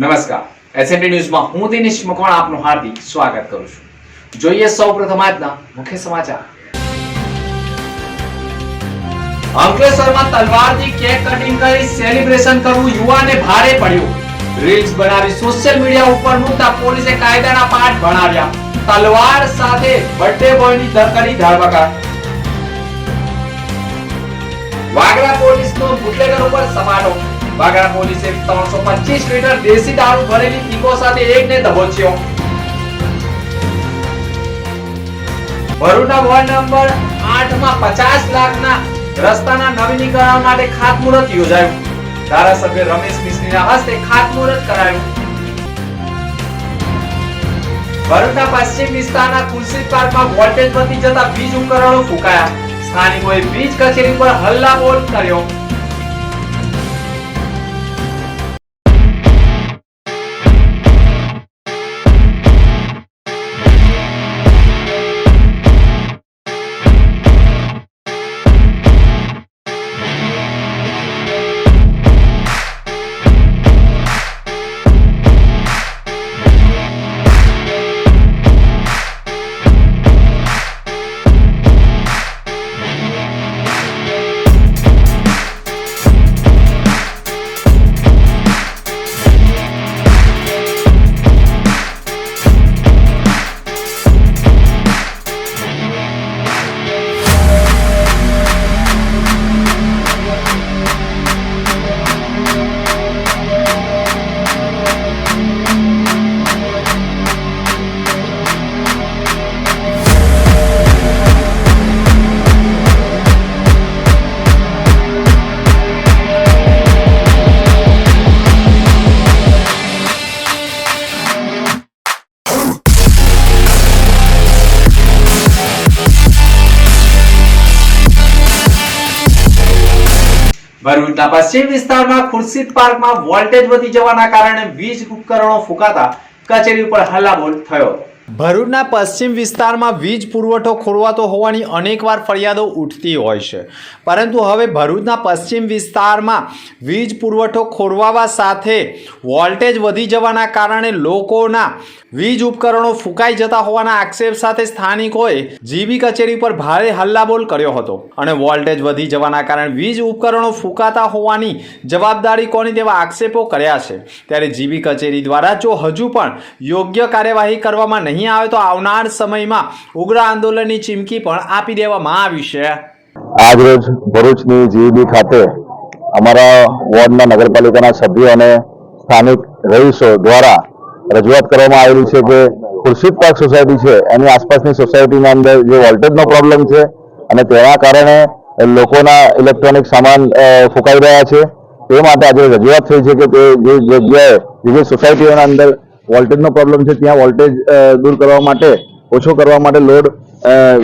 નમસ્કાર. એસએનટી ન્યૂઝમાં હું દિનેશ મકવાણ આપનું હાર્દિક સ્વાગત કરું છું. જોઈએ સૌપ્રથમ આજના મુખ્ય સમાચાર. અંકલેશ્વરમાં તલવારથી કેક કટિંગ કરી સેલિબ્રેશન કરવું યુવાને ભારે પડ્યું. રીલ્સ બનાવી સોશિયલ મીડિયા ઉપર મૂકતા પોલીસે કાયદાના પાઠ ભણાવ્યા. તલવાર સાથે બર્થડે બોયની ધરકડી ધરપકડ વાગરા. પોલીસનો બુટલેગર ઉપર સપાટો વાગરા પોલીસે 325 લીટર દેશી દારૂ ભરેલી ટીકો સાથે એકને દબોચ્યો. ભરૂચના વોર્ડ નંબર 8 માં 50 લાખના રસ્તાના નવીનીકરણ માટે ખાતમુહૂર્ત યોજાયું. ધારાસભ્ય રમેશ મિસ્ત્રીના હસ્તે ખાતમુહૂર્ત કરાયું. ભરૂચના પશ્ચિમ વિસ્તારના ખુરશી પાર્કમાં વોલ્ટેજ વધી જતા વીજ ઉપકરણો ફૂંકાયા. સ્થાનિકોએ વીજ કચેરી પર હલ્લાબોલ કર્યો. ભરૂચના પશ્ચિમ વિસ્તારમાં ખુરશીદ પાર્કમાં વોલ્ટેજ વધી જવાના કારણે વીજ ઉપકરણો ફૂંકાતા કચેરી ઉપર હલ્લાબોલ થયો. ભરૂચના પશ્ચિમ વિસ્તારમાં વીજ પુરવઠો ખોરવાતો હોવાની અનેકવાર ફરિયાદો ઉઠતી હોય છે. પરંતુ હવે ભરૂચના પશ્ચિમ વિસ્તારમાં વીજ પુરવઠો ખોરવાવા સાથે વોલ્ટેજ વધી જવાના કારણે લોકોના વીજ ઉપકરણો ફૂંકાઈ જતા હોવાના આક્ષેપ સાથે સ્થાનિકોએ જીબી કચેરી પર ભારે હલ્લાબોલ કર્યો હતો. અને વોલ્ટેજ વધી જવાના કારણે વીજ ઉપકરણો ફૂંકાતા હોવાની જવાબદારી કોની તેવા આક્ષેપો કર્યા છે. ત્યારે જીબી કચેરી દ્વારા જો હજુ પણ યોગ્ય કાર્યવાહી કરવામાં નહીં આવે તો આવનાર સમયમાં ઉગ્ર આંદોલનની ચીમકી પણ આપી દેવામાં આવી છે. આજરોજ ભરૂચની જીબી ખાતે અમારા વોર્ડના નગરપાલિકાના સભ્યો અને સ્થાનિક રહીશો દ્વારા રજૂઆત કરવામાં આવેલી છે કે ખુરશીદ પાર્ક સોસાયટી છે, એની આસપાસની સોસાયટીના અંદર જે વોલ્ટેજનો પ્રોબ્લેમ છે અને તેના કારણે લોકોના ઇલેક્ટ્રોનિક સામાન ફૂંકાઈ રહ્યા છે. તે માટે આજે રજૂઆત થઈ છે કે તે જે જગ્યાએ જે સોસાયટીઓના અંદર વોલ્ટેજનો પ્રોબ્લેમ છે, ત્યાં વોલ્ટેજ દૂર કરવા માટે, ઓછો કરવા માટે લોડ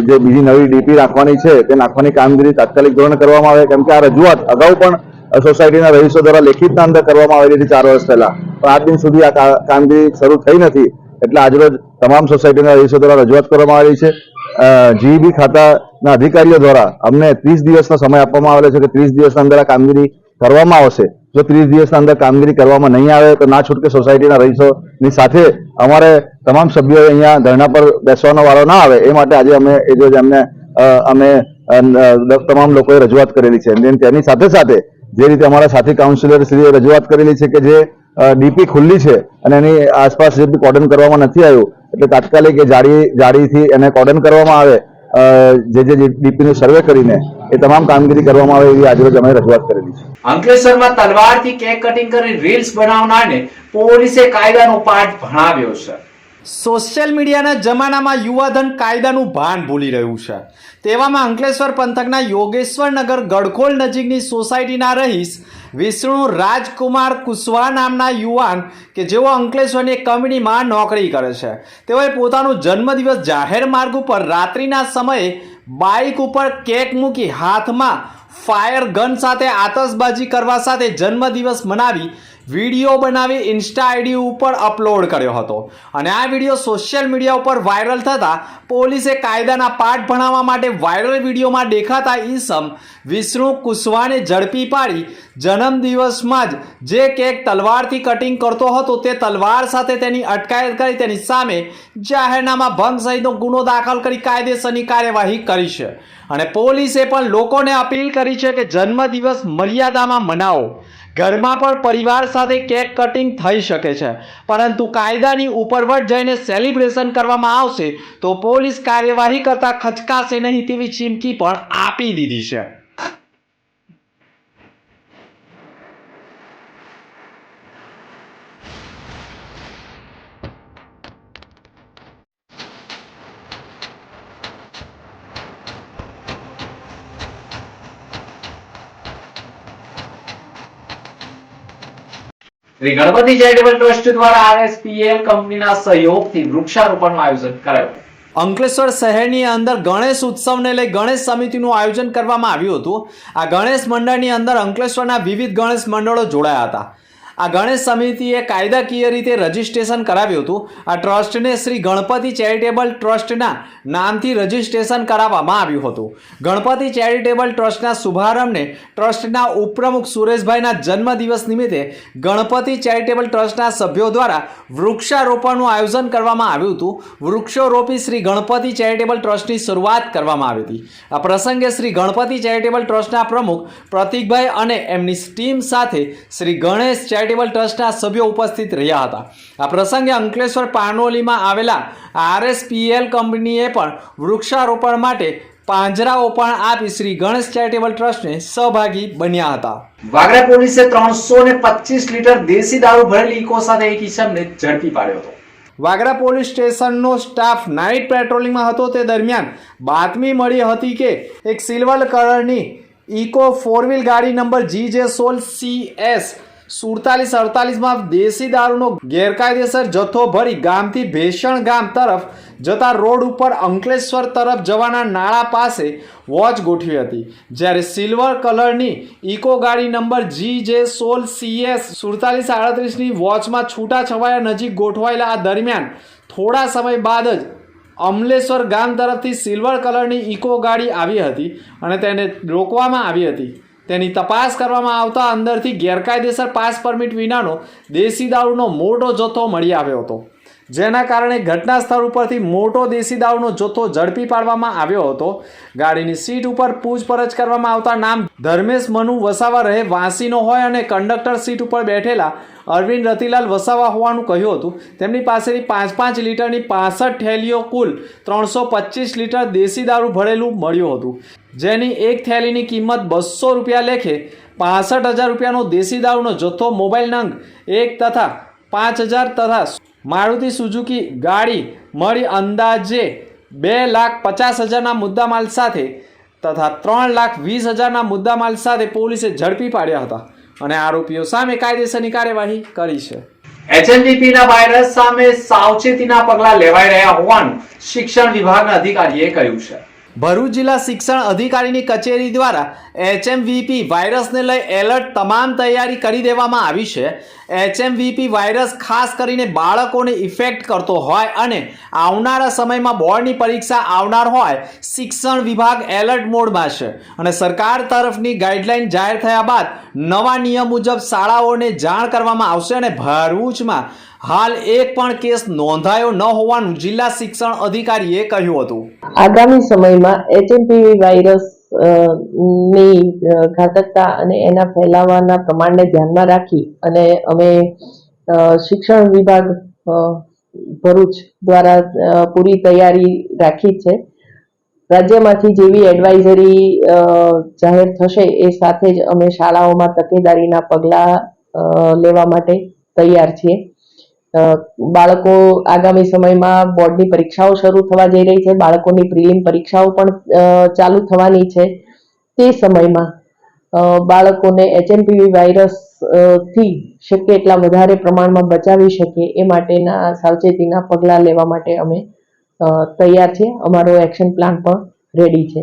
જે બીજી નવી ડીપી રાખવાની છે, તે નાખવાની કામગીરી તાત્કાલિક ધોરણે કરવામાં આવે. કેમ કે આ રજૂઆત અગાઉ પણ સોસાયટીના રહીશો દ્વારા લેખિતના અંદર કરવામાં આવેલી હતી ચાર વર્ષ પહેલા. પણ આજ દિન સુધી આ કામગીરી શરૂ થઈ નથી. એટલે આજરોજ તમામ સોસાયટીના રહીશો દ્વારા રજૂઆત કરવામાં આવેલી છે. જીઈબી ખાતાના અધિકારીઓ દ્વારા અમને ત્રીસ દિવસનો સમય આપવામાં આવેલો છે કે ત્રીસ દિવસના અંદર આ કામગીરી કરવામાં આવશે. જો ત્રીસ દિવસના અંદર કામગીરી કરવામાં નહીં આવે તો ના છૂટકે સોસાયટીના રહીશોની સાથે અમારે તમામ સભ્યોએ અહીંયા ધરણા પર બેસવાનો વારો ના આવે એ માટે આજે અમે એ જો અમને અમે તમામ લોકોએ રજૂઆત કરેલી છે. તેની સાથે સાથે જે રીતે અમારા સાથી કાઉન્સિલર શ્રીએ રજૂઆત કરેલી છે કે જે ડીપી ખુલ્લી છે અને એની આસપાસ જે બી કોર્ડન કરવામાં નથી આવ્યું, એટલે તાત્કાલિક એ જાળી, જાળીથી એને કોર્ડન કરવામાં આવે જે જે ડીપીનું સર્વે કરીને એ તમામ કામગીરી કરવામાં આવે એવી આજરોજ અમે રજૂઆત કરેલી છે. અંકલેશ્વરમાં તલવારથી કેક કટિંગ કરી રીલ્સ બનાવનારને પોલીસે કાયદાનો પાઠ ભણાવ્યો છે. સોશિયલ મીડિયાના જમાનામાં યુવાધન કાયદાનું ભાન ભૂલી રહ્યું છે. તેવામાં અંકલેશ્વર પંથકના યોગેશ્વર નગર ગડખોલ નજીકની સોસાયટીના રહીશ વિષ્ણુ રાજકુમાર કુશવાહ નામના યુવાન કે જેઓ અંકલેશ્વરની કંપનીમાં નોકરી કરે છે. તેઓએ પોતાનો જન્મદિવસ જાહેર માર્ગ ઉપર રાત્રિના સમયે બાઇક ઉપર કેક મૂકી હાથમાં ફાયર ગન સાથે આતશબાજી કરવા સાથે જન્મદિવસ મનાવી વીડિયો બનાવી ઇન્સ્ટા આઈડી ઉપર અપલોડ કર્યો હતો. અને આ વીડિયો સોશિયલ મીડિયા ઉપર વાયરલ થતાં પોલીસે કાયદાના પાઠ ભણાવવા માટે વાયરલ વિડીયોમાં દેખાતા ઈસમ વિષ્ણુ કુશવાને ઝડપી પાડી જન્મદિવસમાં જ જે કેક તલવારથી કટિંગ કરતો હતો તે તલવાર સાથે તેની અટકાયત કરી તેની સામે જાહેરનામા ભંગ સહિતનો ગુનો દાખલ કરી કાયદેસરની કાર્યવાહી કરી છે. અને પોલીસે પણ લોકોને અપીલ કરી છે કે જન્મદિવસ મર્યાદામાં મનાવો. ઘરમાં પણ પરિવાર સાથે કેક કટિંગ થઈ શકે છે. પરંતુ કાયદાની ઉપરવટ જઈને સેલિબ્રેશન કરવામાં આવશે તો પોલીસ કાર્યવાહી કરતાં ખચકાશે નહીં તેવી ચીમકી પણ આપી દીધી છે. શ્રી ગણપતિ ચેરિટેબલ ટ્રસ્ટ દ્વારા આરએસપીએલ કંપનીના સહયોગથી વૃક્ષારોપણનું આયોજન કરાયું. અંકલેશ્વર શહેરની અંદર ગણેશ ઉત્સવને લઈ ગણેશ સમિતિનું આયોજન કરવામાં આવ્યું હતું. આ ગણેશ મંડળની અંદર અંકલેશ્વરના વિવિધ ગણેશ મંડળો જોડાયા હતા. આ ગણેશ સમિતિએ કાયદાકીય રીતે રજીસ્ટ્રેશન કરાવ્યું હતું. આ ટ્રસ્ટને શ્રી ગણપતિ ચેરિટેબલ ટ્રસ્ટના નામથી રજીસ્ટ્રેશન કરાવવામાં આવ્યું હતું. ગણપતિ ચેરિટેબલ ટ્રસ્ટના શુભારંભને ટ્રસ્ટના ઉપપ્રમુખ સુરેશભાઈના જન્મદિવસ નિમિત્તે ગણપતિ ચેરિટેબલ ટ્રસ્ટના સભ્યો દ્વારા વૃક્ષારોપણનું આયોજન કરવામાં આવ્યું હતું. વૃક્ષો રોપી શ્રી ગણપતિ ચેરિટેબલ ટ્રસ્ટની શરૂઆત કરવામાં આવી હતી. આ પ્રસંગે શ્રી ગણપતિ ચેરિટેબલ ટ્રસ્ટના પ્રમુખ પ્રતિકભાઈ અને એમની ટીમ સાથે શ્રી ગણેશ ચેરિટેબલ ટ્રસ્ટના સભ્યો ઉપસ્થિત રહ્યા હતા. આ પ્રસંગે અંકલેશ્વર પાનોલીમાં આવેલા આરએસપીએલ કંપનીએ પણ વૃક્ષારોપણ માટે પાંજરાઓ પણ આપી શ્રી ગણેશ ચેરિટેબલ ટ્રસ્ટને સહભાગી બન્યા હતા. વાગરા પોલીસે ત્રણસો ને પચીસ લીટર દેશી દારૂ ભરેલી ઇકો સાથે એક ઈસમને ઝડપી પાડ્યો હતો. વાગરા પોલીસ સ્ટેશનનો સ્ટાફ નાઇટ પેટ્રોલિંગમાં હતો તે દરમિયાન બાતમી મળી હતી કે એક સિલ્વર કલરની ઇકો ફોર વ્હીલ ગાડી નંબર જી જે સોલ સી એસ સુડતાલીસ અડતાલીસમાં દેશી દારૂનો ગેરકાયદેસર જથ્થો ભરી ગામથી ભેષણ ગામ તરફ જતા રોડ ઉપર અંકલેશ્વર તરફ જવાના નાળા પાસે વોચ ગોઠવી હતી, જ્યારે સિલ્વર કલરની ઇકો ગાડી નંબર જી જે સોલ સીએસ સુડતાલીસ આડત્રીસની વોચમાં છૂટા છવાયા નજીક ગોઠવાયેલા આ દરમિયાન થોડા સમય બાદ જ અમલેશ્વર ગામ તરફથી સિલ્વર કલરની ઇકો ગાડી આવી હતી અને તેને રોકવામાં આવી હતી. તેની તપાસ કરવામાં આવતા અંદરથી ગેરકાયદેસર પાસ પરમિટ વિનાનો દેશી દારૂનો મોટો જથ્થો મળી આવ્યો હતો. જેના કારણે ઘટના સ્થળ ઉપરથી મોટો દેશી દારૂનો જથ્થો ઝડપી પાડવામાં આવ્યો હતો. ગાડીની સીટ ઉપર પૂછપરછ કરવામાં આવતા નામ ધર્મેશ મનુ વસાવા રહે વાંસીનો હોય અને કંડક્ટર સીટ ઉપર બેઠેલા અરવિંદ રતિલાલ વસાવા હોવાનું કહ્યું હતું. તેમની પાસેથી પાંચ પાંચ લીટરની પાસઠ થેલીઓ કુલ ત્રણસો પચીસ લીટર દેશી દારૂ ભરેલું મળ્યું હતું. જેની એક થેલીની કિંમત બસો રૂપિયા લેખે પાસઠ હજાર રૂપિયાનો દેશી દારૂનો જથ્થો મોબાઈલ નંગ એક તથા પાંચ હજાર તથા મારુતિ સુઝુકી ગાડી મળી અંદાજે બે લાખ પચાસ હજારના મુદ્દામાલ સાથે તથા ત્રણ લાખ વીસ હજારના મુદ્દામાલ સાથે પોલીસે ઝડપી પાડ્યા હતા અને આરોપીઓ સામે કાયદેસરની કાર્યવાહી કરી છે. એચએનડીપીના વાયરસ સામે સાવચેતીના પગલાં લેવાઈ રહ્યા હોવાનું શિક્ષણ વિભાગના અધિકારીએ કહ્યું છે. ભરૂચ જિલ્લા શિક્ષણ અધિકારીની કચેરી દ્વારા એચએમવીપી વાયરસને લઈ એલર્ટ તમામ તૈયારી કરી દેવામાં આવી છે. એચએમવીપી વાયરસ ખાસ કરીને બાળકોને ઇફેક્ટ કરતો હોય અને આવનારા સમયમાં બોર્ડની પરીક્ષા આવનાર હોય, શિક્ષણ વિભાગ એલર્ટ મોડમાં છે. અને સરકાર તરફની ગાઈડલાઈન જાહેર થયા બાદ નવા નિયમ મુજબ શાળાઓને જાણ કરવામાં આવશે અને ભરૂચમાં હાલ એક પણ કેસ નોંધાયો ન હોવાનું જિલ્લા શિક્ષણ અધિકારીએ કહ્યું હતું. આગામી સમયમાં એચએમપીવી વાયરસની ઘાતકતા અને એના ફેલાવાના પ્રમાણને ધ્યાનમાં રાખી અને અમે શિક્ષણ વિભાગ ભરૂચ દ્વારા પૂરી તૈયારી રાખી છે. રાજ્યમાંથી જેવી એડવાઇઝરી જાહેર થશે એ સાથે જ અમે શાળાઓમાં તકેદારીના પગલાં લેવા માટે તૈયાર છીએ. બાળકો આગામી સમયમાં બોર્ડની પરીક્ષાઓ શરૂ થવા જઈ રહી છે. બાળકોની પ્રિલિમ પરીક્ષાઓ પણ ચાલુ થવાની છે તે સમયમાં. બાળકોને એચએમપીવી વાયરસથી શક્ય એટલા વધારે પ્રમાણમાં બચાવી શકીએ એ માટેના સાવચેતીના પગલાં લેવા માટે અમે તૈયાર છે. અમારો એક્શન પ્લાન પણ રેડી છે.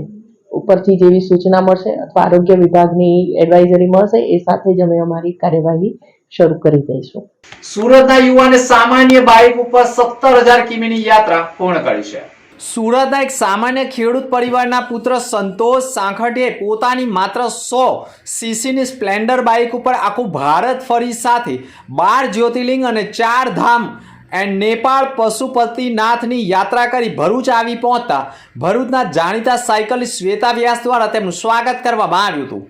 ઉપરથી જેવી સૂચના મળશે અથવા આરોગ્ય વિભાગની એડવાઇઝરી મળશે એ સાથે જ અમે અમારી કાર્યવાહી શરૂ કરી દઈશું. સુરતના યુવાને સામાન્ય બાઇક ઉપર સત્તર હજાર કિમીની યાત્રા પૂર્ણ કરી છે. સુરતના એક સામાન્ય ખેડૂત પરિવારના પુત્ર સંતોષ સાંખટીએ પોતાની માત્ર સો સીસીની સ્પ્લેન્ડર બાઇક ઉપર આખું ભારત ફરી સાથે બાર જ્યોતિર્લિંગ અને ચાર ધામ એન્ડ નેપાળ પશુપતિનાથની યાત્રા કરી ભરૂચ આવી પહોંચતા ભરૂચના જાણીતા સાયકલિસ્ટ શ્વેતા વ્યાસ દ્વારા તેમનું સ્વાગત કરવામાં આવ્યું હતું.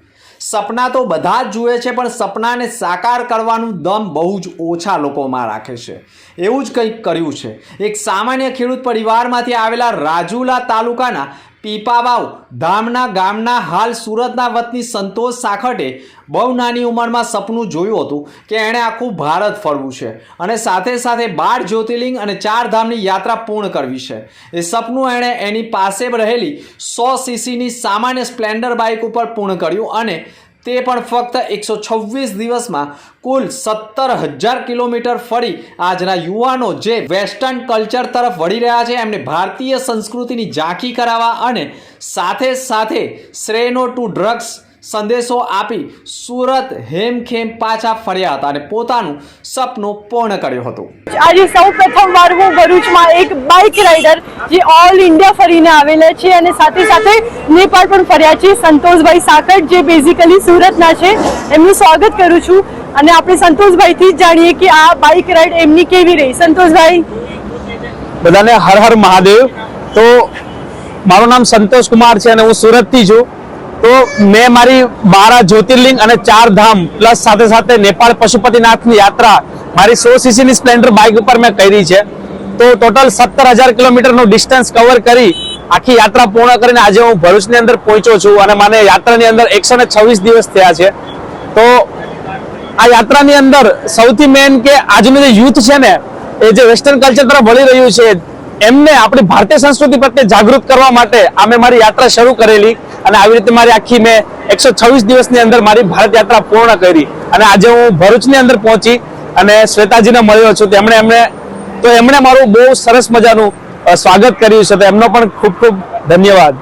સપના તો બધા જ જુએ છે, પણ સપનાને સાકાર કરવાનું દમ બહુ જ ઓછા લોકોમાં રાખે છે. એવું જ કંઈક કર્યું છે. એક સામાન્ય ખેડૂત પરિવારમાંથી આવેલા રાજુલા તાલુકાના પીપાવાવ. ધામના ગામના હાલ સુરતના વતની સંતોષ સાખટે બહુ નાની ઉંમરમાં સપનું જોયું હતું કે એણે આખું ભારત ફરવું છે અને સાથે સાથે બાર જ્યોતિર્લિંગ અને ચાર ધામની યાત્રા પૂર્ણ કરવી છે. એ સપનું એણે એની પાસે રહેલી સો સીસીની સામાન્ય સ્પ્લેન્ડર બાઇક ઉપર પૂર્ણ કર્યું અને તે પણ ફક્ત એકસો છવ્વીસ દિવસમાં કુલ સત્તર હજાર કિલોમીટર ફરી આજના યુવાનો જે વેસ્ટર્ન કલ્ચર તરફ વળી રહ્યા છે, એમને ભારતીય સંસ્કૃતિની ઝાંખી કરાવવા અને સાથે સાથે શ્રેનો ટુ ડ્રગ્સ સંદેશો આપી સુરત હેમખેમ પાછા ફર્યા હતા અને પોતાનું સપનું પૂર્ણ કર્યું હતું. આજે સૌ પ્રથમ વાર હું ભરૂચમાં એક બાઇક રાઇડર જે ઓલ ઇન્ડિયા ફરીને આવેલા છે અને સાથે સાથે નેપાળ પણ ફર્યા છે. સંતોષભાઈ સાકટ જે બેઝિકલી સુરતના છે એમનું સ્વાગત કરું છું. અને આપણે સંતોષભાઈથી જ જાણીએ કે આ બાઇક રાઇડ એમની કેવી રહી. સંતોષભાઈ. બધાને હર હર મહાદેવ. તો મારું નામ સંતોષ કુમાર છે અને હું સુરતથી છું. તો મેં મારી બારા જ્યોતિર્લિંગ અને ચાર ધામ પ્લસ સાથે સાથે નેપાળ પશુપતિનાથની યાત્રા, મારી સો સીસીની સ્પ્લેન્ડર બાઇક ઉપર મેં કરી છે. તો ટોટલ સત્તર હજાર કિલોમીટરનું ડિસ્ટન્સ કવર કરી આખી યાત્રા પૂર્ણ કરીને આજે હું ભરૂચની અંદર પહોંચ્યો છું અને મને યાત્રાની અંદર એકસો દિવસ થયા છે. તો આ યાત્રાની અંદર સૌથી મેન કે આજનું જે યુથ છે ને, એ જે વેસ્ટર્ન કલ્ચર તરફ વળી રહ્યું છે, એમને આપણી ભારતીય સંસ્કૃતિ પ્રત્યે જાગૃત કરવા માટે અમે મારી યાત્રા શરૂ કરેલી. અને આવી રીતે મારી આખી મેં એકસો છવ્વીસ દિવસની અંદર મારી ભારત યાત્રા પૂર્ણ કરી. અને આજે હું ભરૂચની અંદર પહોંચી અને શ્વેતાજીને મળ્યો છું. તેમણે એમણે તો એમણે મારું બહુ સરસ મજાનું સ્વાગત કર્યું છે. તો એમનો પણ ખૂબ ખૂબ ધન્યવાદ.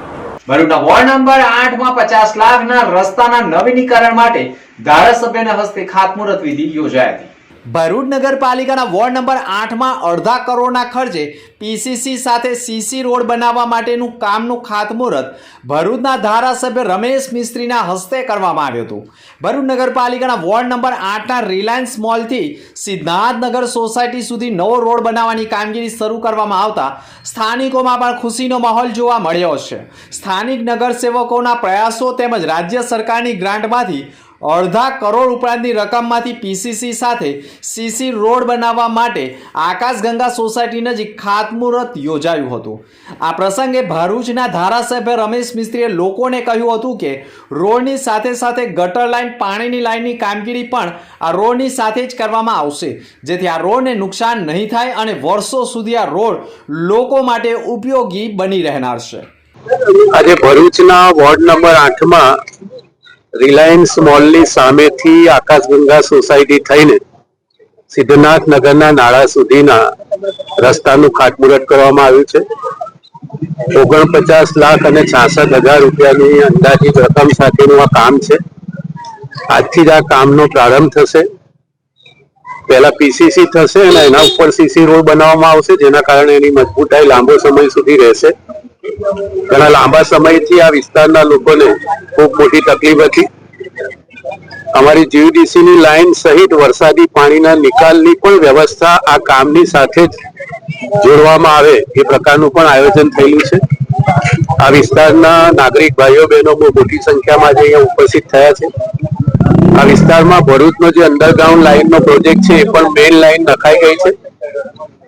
ભરૂચના વોર્ડ નંબર આઠમાં પચાસ લાખના રસ્તાના નવીનીકરણ માટે ધારાસભ્યના હસ્તે ખાતમુહૂર્ત વિધિ યોજાઈ હતી. ભરૂચ નગરપાલિકાના વોર્ડ નંબર આઠમાં અડધા કરોડના ખર્ચે પીસીસી સાથે સીસી રોડ બનાવવા માટેનું કામનું ખાતમુહૂર્ત ભરૂચના ધારાસભ્ય રમેશ મિસ્ત્રીના હસ્તે કરવામાં આવ્યું હતું. ભરૂચ નગરપાલિકાના વોર્ડ નંબર આઠના રિલાયન્સ મોલથી સિદ્ધાર્થનગર સોસાયટી સુધી નવો રોડ બનાવવાની કામગીરી શરૂ કરવામાં આવતા સ્થાનિકોમાં પણ ખુશીનો માહોલ જોવા મળ્યો છે. સ્થાનિક નગરસેવકોના પ્રયાસો તેમજ રાજ્ય સરકારની ગ્રાન્ટમાંથી અડધા કરોડ ઉપરાંતની રકમમાંથી પીસીસી સાથે સીસી રોડ બનાવવા માટે આકાશગંગા સોસાયટી નજીક ખાતમુહૂર્ત યોજાયું હતું. આ પ્રસંગે ભરૂચના ધારાસભ્ય રમેશ મિસ્ત્રીએ લોકોને કહ્યું હતું કે, રોડની સાથે સાથે ગટર લાઇન, પાણીની લાઇનની કામગીરી પણ આ રોડની સાથે જ કરવામાં આવશે. જેથી આ રોડને નુકસાન નહીં થાય અને વર્ષો સુધી આ રોડ લોકો માટે ઉપયોગી બની રહેનાર છે. આજે ભરૂચના વોર્ડ નંબર આઠમાં રિલાયન્સ મોલની સામેથી આકાશગંગા સોસાયટી થઈને સિદ્ધનાથ નગરના નાળા સુધીના રસ્તાનું ખાતમુહૂર્ત કરવામાં આવ્યું છે. ઓગણપચાસ લાખ અને છાસઠ હજાર રૂપિયાની અંદાજિત રકમ સાથેનું આ કામ છે. આજથી જ આ કામનો પ્રારંભ થશે. પહેલા પીસીસી થશે અને એના ઉપર સીસી રોડ બનાવવામાં આવશે, જેના કારણે એની મજબૂતાઈ લાંબો સમય સુધી રહેશે. ઘણા લાંબા સમયથી આ વિસ્તારના લોકોને ખૂબ મોટી તકલીફ હતી. અમારી જીયુડીસી ની લાઈન સહિત વરસાદી પાણીના નિકાલની પણ વ્યવસ્થા આ કામની સાથે જ જોડવામાં આવે એ પ્રકારનું પણ આયોજન થયેલું છે. આ વિસ્તારના નાગરિક ભાઈઓ, બહેનો બહુ મોટી સંખ્યામાં આજે અહીંયા ઉપસ્થિત થયા છે. આ વિસ્તારમાં ભરૂચનો જે અંડરગ્રાઉન્ડ લાઈનનો પ્રોજેક્ટ છે એ પણ મેઇન લાઈન નખાઈ ગઈ છે.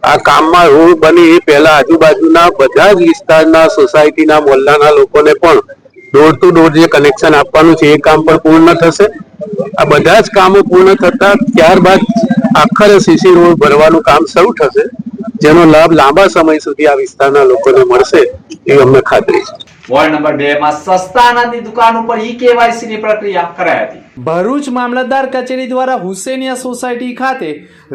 આ કામમાં હું બની એ પહેલા આજુબાજુના બધા જ વિસ્તારના સોસાયટીના મોહલ્લાના લોકોને પણ ડોર ટુ ડોર જે કનેક્શન આપવાનું છે એ કામ પણ પૂર્ણ થશે. આ બધા જ કામો પૂર્ણ થતા ત્યારબાદ આખરે સીસી રોડ ભરવાનું કામ શરૂ થશે. જેનો લાભ લાંબા સમય સુધી આ વિસ્તારના લોકોને મળશે એ અમને ખાતરી છે. વોર્ડ નંબર બે માં સસ્તા દુકાન ઉપર ઈ કેવાયસી ની પ્રક્રિયા કરાઈ હતી. ભરૂચ મામલતદાર કચેરી દ્વારા હુસેનિયા સોસાયટી ખાતે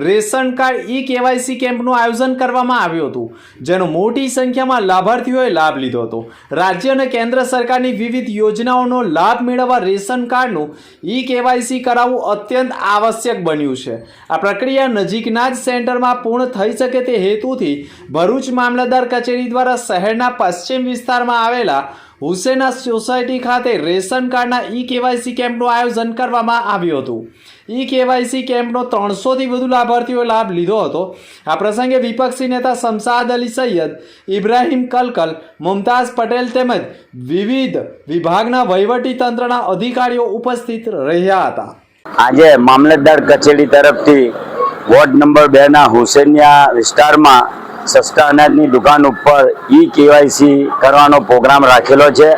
રેશન કાર્ડ ઈ કેવાયસી કેમ્પનું આયોજન કરવામાં આવ્યું હતું, જેનો મોટી સંખ્યામાં લાભાર્થીઓએ લાભ લીધો હતો. રાજ્ય અને કેન્દ્ર સરકારની વિવિધ યોજનાઓનો લાભ મેળવવા રેશન કાર્ડનું ઈ કેવાયસી કરાવવું અત્યંત આવશ્યક બન્યું છે. આ પ્રક્રિયા નજીકના જ સેન્ટરમાં પૂર્ણ થઈ શકે તે હેતુથી ભરૂચ મામલતદાર કચેરી દ્વારા શહેરના પશ્ચિમ વિસ્તારમાં આવેલા હુસેના સોસાયટી ખાતે રેશન કાર્ડના ઈ કેવાયસી કેમ્પનું આયોજન કરવામાં આવ્યું હતું. ઈ કેવાયસી કેમ્પનો ત્રણસોથી વધુ લાભાર્થીઓએ લાભ લીધો હતો. આ પ્રસંગે વિપક્ષી નેતા શમસાદ અલી સૈયદ, ઇબ્રાહીમ કલકલ, મુમતાઝ પટેલ તેમજ વિવિધ વિભાગના વહીવટી તંત્રના અધિકારીઓ ઉપસ્થિત રહ્યા હતા. આજે મામલતદાર કચેરી તરફથી વોર્ડ નંબર બે ના હુસેનિયા વિસ્તારમાં સસ્તા અનાજની દુકાન ઉપર ઈ કેવાયસી કરવાનો પ્રોગ્રામ રાખેલો છે.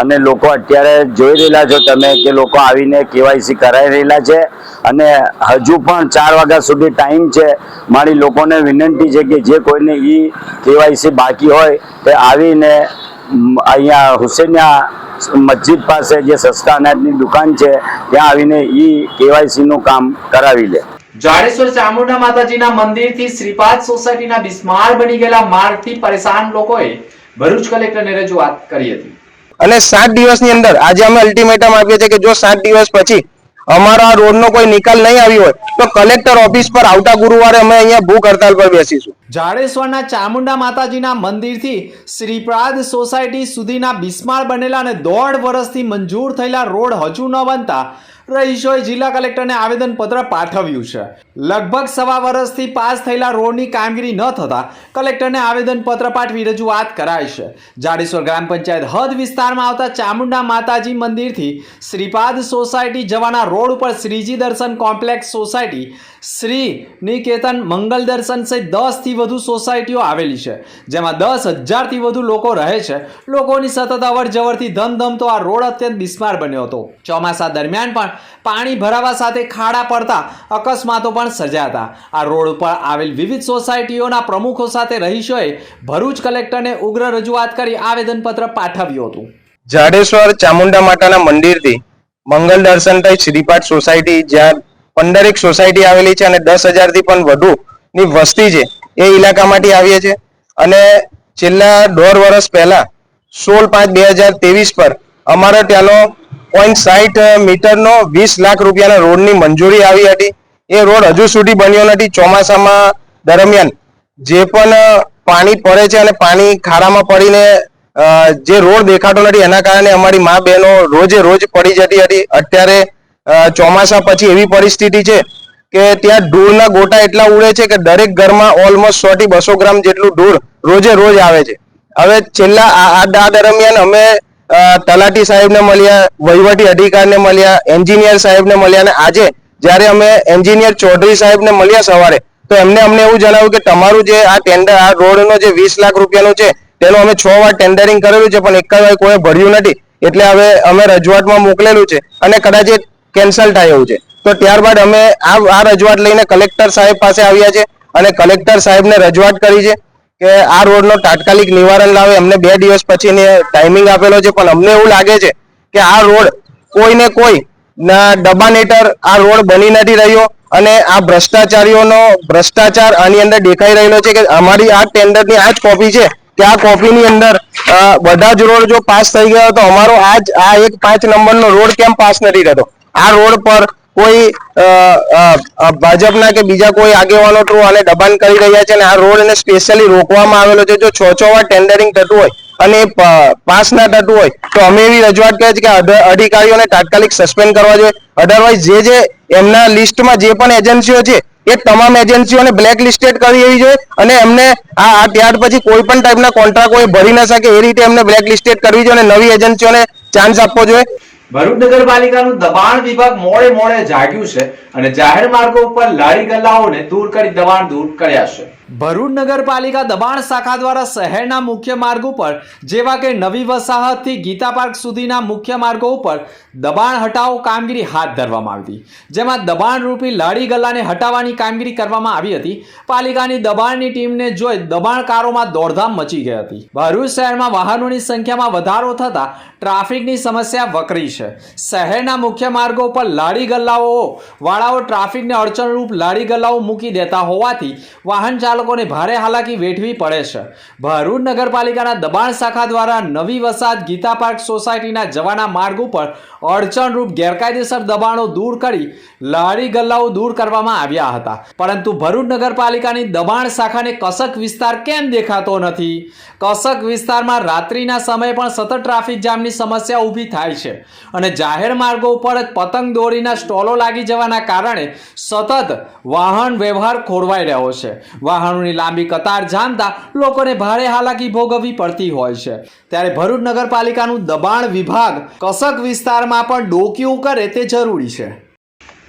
અને લોકો અત્યારે જોઈ રહેલા છો તમે કે લોકો આવીને કેવાયસી કરાવી રહેલા છે. અને હજુ પણ ચાર વાગ્યા સુધી ટાઈમ છે. મારી લોકોને વિનંતી છે કે જે કોઈને ઈ કેવાયસી બાકી હોય તે આવીને અહીંયા હુસેનિયા મસ્જિદ પાસે જે સસ્તા અનાજની દુકાન છે, ત્યાં આવીને ઈ કેવાયસીનું કામ કરાવી લે. જાડેશ્વર ચામુંડા માતાજીના મંદિરથી શ્રીપાદ સોસાયટીના બિસ્માર બની ગયેલા માર્ગથી પરેશાન લોકોએ ભરૂચ કલેક્ટરને રજૂઆત કરી હતી. અને સાત દિવસની અંદર આજે અમે અલ્ટિમેટમ આપીએ છીએ કે જો સાત દિવસ પછી અમારા રોડનો કોઈ નિકાલ નહીં આવ્યો હોય તો કલેક્ટર ઓફિસ પર આવતા ગુરુવારે અમે અહીંયા ભૂખ હડતાલ પર બેસીશું. જાડેશ્વરના ચામુંડા માતાજીના મંદિરથી શ્રીપ્રાદ સોસાયટી સુધીના બિસ્માર બનેલા અને દોઢ વર્ષથી મંજૂર થયેલા રોડ હજુ ન બનતા રહીશોએ જિલ્લા કલેક્ટરને આવેદનપત્ર પાઠવ્યું છે. લગભગ સવા વર્ષથી પાસ થયેલા રોડની કામગીરી ન થતા કલેક્ટરને આવેદનપત્ર પાઠવી રજૂઆત કરાઈ છે. જાડેશ્વર ગ્રામ પંચાયત હદ વિસ્તારમાં આવતા ચામુંડા માતાજી મંદિરથી શ્રીપાદ સોસાયટી જવાના રોડ ઉપર શ્રીજી દર્શન કોમ્પ્લેક્સ સોસાયટી, શ્રી નિકેતન મંગલ દર્શન સહિત દસથી વધુ સોસાયટીઓ આવેલી છે, જેમાં દસ હજારથી વધુ લોકો રહે છે. લોકોની સતત અવર જવરથી ધમધમતો આ રોડ અત્યંત બિસ્માર બન્યો હતો. ચોમાસા દરમિયાન પણ પાણી ભરાવા સાથે ખાડા પડતા અકસ્માતો પણ સર્જાતા આ રોડ ઉપર આવેલ વિવિધ સોસાયટીઓના પ્રમુખો સાથે રહીશોએ ભરૂચ કલેક્ટરને ઉગ્ર રજૂઆત કરી આવેદનપત્ર પાઠવ્યું હતું. જાડેશ્વર ચામુંડા માતાના મંદિરથી મંગલ દર્શન થઈ શ્રીપાઠ સોસાયટી, જ્યાં પંદરેક સોસાયટી આવેલી છે અને દસ હજારથી પણ વધુ ની વસ્તી છે, એ ઇલાકામાંથી આવીએ છે અને છેલ્લા દોઢ વર્ષ પહેલા સોળ પાંચ બે હજાર ત્રેવીસ પર અમારો ત્યાંનો પોઈન્ટ સાઠ મીટરનો વીસ લાખ રૂપિયાના રોડની મંજૂરી આવી હતી. એ રોડ હજુ સુધી બન્યો નથી. ચોમાસામાં દરમિયાન જે પણ પાણી પડે છે અને પાણી ખાડામાં પડીને જે રોડ દેખાતો નથી, એના કારણે અમારી મા બહેનો રોજે રોજ પડી જતી હતી. અત્યારે ચોમાસા પછી એવી પરિસ્થિતિ છે કે ત્યાં ધૂળના ગોટા એટલા ઉડે છે કે દરેક ઘરમાં ઓલમોસ્ટ સો થી બસો ગ્રામ જેટલું ધૂળ રોજે રોજ આવે છે. હવે છેલ્લા આ દરમિયાન અમે તલાટી સાહેબને મળ્યા, વહીવટી અધિકારીને મળ્યા, એન્જિનિયર સાહેબને મળ્યા અને આજે જ્યારે અમે એન્જિનિયર ચૌધરી સાહેબને મળ્યા સવારે, તો એમને અમને એવું જણાવ્યું કે તમારું જે આ ટેન્ડર આ રોડનો જે વીસ લાખ રૂપિયાનું છે, તેનું અમે છ વાર ટેન્ડરિંગ કરેલું છે, પણ એક વાર કોઈ ભર્યું નથી. એટલે હવે અમે રજૂઆતમાં મોકલેલું છે અને કદાચ એ કેન્સલ થાય એવું છે. તો ત્યારબાદ અમે આ રજૂઆત લઈને કલેક્ટર સાહેબ પાસે આવ્યા છે અને કલેક્ટર સાહેબને રજૂઆત કરી છે. કે આ રોડનો તાત્કાલિક નિવારણ લાવે. અમને બે દિવસ પછીની ટાઈમિંગ આપેલો છે, પણ અમને એવું લાગે છે કે આ રોડ કોઈને કોઈ ના દબાણ હેઠળ આ રોડ બની નથી રહ્યો અને આ ભ્રષ્ટાચારીઓનો ભ્રષ્ટાચાર આની અંદર દેખાઈ રહેલો છે કે અમારી આ ટેન્ડરની આ જ કોપી છે કે આ કોપીની અંદર બધા જ રોડ જો પાસ થઈ ગયો તો અમારો આ જ આ એક પાંચ નંબરનો રોડ કેમ પાસ નથી થતો? આ રોડ પર કોઈ ભાજપના કે બીજા કોઈ આગેવાનો થ્રુ આને દબાણ કરી રહ્યા છે અને આ રોડને સ્પેશિયલી રોકવામાં આવેલો છે. જો છ છ વાર ટેન્ડરિંગ થતું હોય અને પાસ ના થતું હોય, તો અમે એવી રજૂઆત કરીએ છીએ કે અધ- અધિકારીઓને તાત્કાલિક સસ્પેન્ડ કરવા જોઈએ. અધરવાઇઝ જે જે એમના લિસ્ટમાં જે પણ એજન્સીઓ છે, એ તમામ એજન્સીઓને બ્લેક લિસ્ટેડ કરી દેવી જોઈએ અને એમને આ ત્યાર પછી કોઈ પણ ટાઈપના કોન્ટ્રાક્ટ કોઈ ભરી ના શકે, એ રીતે એમને બ્લેક લિસ્ટેડ કરવી જોઈએ અને નવી એજન્સીઓને ચાન્સ આપવો જોઈએ. ભરૂચ નગરપાલિકાનું દબાણ વિભાગ મોડે મોડે જાગ્યું છે અને જાહેર માર્ગો ઉપર લારી ગલ્લાઓને દૂર કરી દબાણ દૂર કર્યા છે. ભરૂચ નગરપાલિકા દબાણ શાખા દ્વારા શહેરના મુખ્ય માર્ગ ઉપર, જેવા કે નવી વસાહતથી ગીતા પાર્ક સુધીના મુખ્ય માર્ગો ઉપર દબાણ હટાવો કામગીરી હાથ ધરવામાં આવી હતી. જેમાં દબાણ રૂપી લાડી ગલ્લાને હટાવવાની કામગીરી કરવામાં આવી હતી. પાલિકાની દબાણની ટીમને જોઈ દબાણકારોમાં દોડધામ મચી ગઈ હતી. ભરૂચ શહેરમાં વાહનોની સંખ્યામાં વધારો થતાં ટ્રાફિકની સમસ્યા વકરી છે. શહેરના મુખ્ય માર્ગો પર લાડી ગલ્લાઓ વાળાઓ ટ્રાફિકને અડચણરૂપ લાડી ગલ્લાઓ મૂકી દેતા હોવાથી વાહન ચાલકોને ભારે હાલાકી વેઠવી પડે છે. ભરૂચ નગરપાલિકાના દબાણ શાખા દ્વારા નવી વસાહત ગીતા પાર્ક સોસાયટીના જવાના માર્ગ ઉપર અડચણરૂપ ગેરકાયદેસર દબાણો દૂર કરી લારી ગલ્લાઓ દૂર કરવામાં આવ્યા હતા. પરંતુ ભરૂચ નગરપાલિકાની દબાણ શાખાને કસક વિસ્તાર કેમ દેખાતો નથી? કસક વિસ્તારમાં રાત્રિના સમયે પણ સતત ટ્રાફિક જામની સમસ્યા ઊભી થાય છે અને જાહેર માર્ગો ઉપર પતંગ દોરીના સ્ટોલો લાગી જવાના કારણે સતત વાહન વ્યવહાર ખોરવાઈ રહ્યો છે. વાહનોની લાંબી કતાર જામતા લોકોને ભારે હાલાકી ભોગવવી પડતી હોય છે. ત્યારે ભરૂચ નગરપાલિકાનું દબાણ વિભાગ કસક વિસ્તારમાં પણ ડોકિયું કરે તે જરૂરી છે.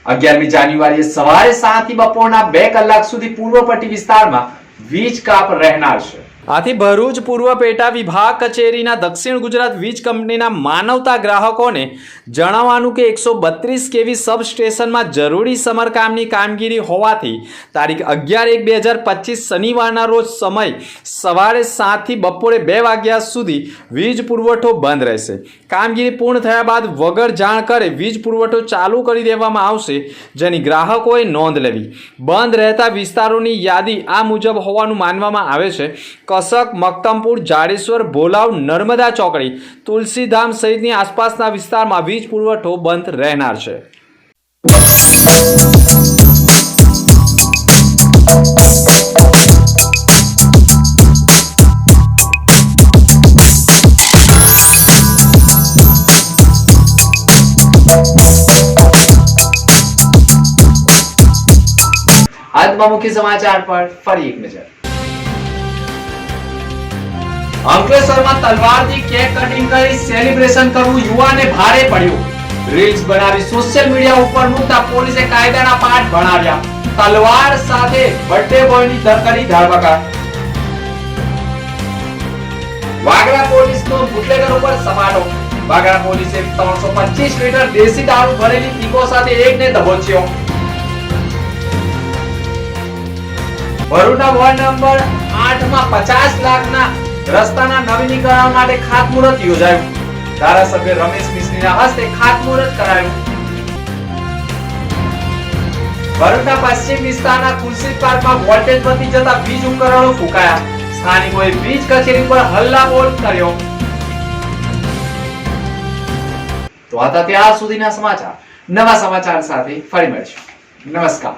અગિયારમી જાન્યુઆરીએ સવારે સાતથી બપોરના બે કલાક સુધી પૂર્વ પટ્ટી વિસ્તારમાં વીજ કાપ રહેનાર છે. આથી ભરૂચ પૂર્વ પેટા વિભાગ કચેરીના દક્ષિણ ગુજરાત વીજ કંપનીના માનવતા ગ્રાહકોને જણાવવાનું કે એકસો બત્રીસ કેવી સબસ્ટેશનમાં જરૂરી સમરકામની કામગીરી હોવાથી તારીખ અગિયાર એક બે હજાર પચીસ શનિવારના રોજ સમય સવારે સાતથી બપોરે બે વાગ્યા સુધી વીજ પુરવઠો બંધ રહેશે. કામગીરી પૂર્ણ થયા બાદ વગર જાણ કરે વીજ પુરવઠો ચાલુ કરી દેવામાં આવશે જેની ગ્રાહકોએ નોંધ લેવી. બંધ રહેતા વિસ્તારોની યાદી આ મુજબ હોવાનું માનવામાં આવે છે. કસક મક્તમપુર જાડેશ્વર, ભોલાવ, નર્મદા ચોકડી, તુલસીધામ સહિતની આસપાસના વિસ્તારમાં વીજ પુરવઠો બંધ રહેનાર છે. આજમાં મુખ્ય સમાચાર પર ફરી એક નજર. અંકલેશ્વરમાં તલવારથી કેક કટિંગ કરી સેલિબ્રેશન કરવું યુવાને ભારે પડ્યું. રીલ્સ બનાવી સોશિયલ મીડિયા ઉપર મૂકતા પોલીસે કાયદાના પાઠ ભણાવ્યા. તલવાર સાથે બર્થડે બોયની ધરકડી ધરપકડ. વાગરા પોલીસનો બુટલેગર ઉપર સમાડો. વાગરા પોલીસે 325 લીટર દેશી દારૂ ભરેલી પીકો સાથે એકને દબોચ્યો. ભરૂચના વોર્ડ નંબર 8 માં 50 લાખના રસ્તાના નવીનીકરણ માટે ખાતમુહૂર્ત યોજાયું. ધારાસભ્ય રમેશ મિસ્ત્રીના હસ્તે ખાતમુહૂર્ત કરાયું. ભરૂચના પશ્ચિમ વિસ્તારના ખુરશી પાર્કમાં વોલ્ટેજ વધી જતા વીજ ઉપકરણો ફૂંકાયા. સ્થાનિકોએ વીજ કચેરી પર હલ્લાબોલ કર્યો. તો હતા ત્યાં સુધીના સમાચાર. નવા સમાચાર સાથે ફરી મળીશું. નમસ્કાર.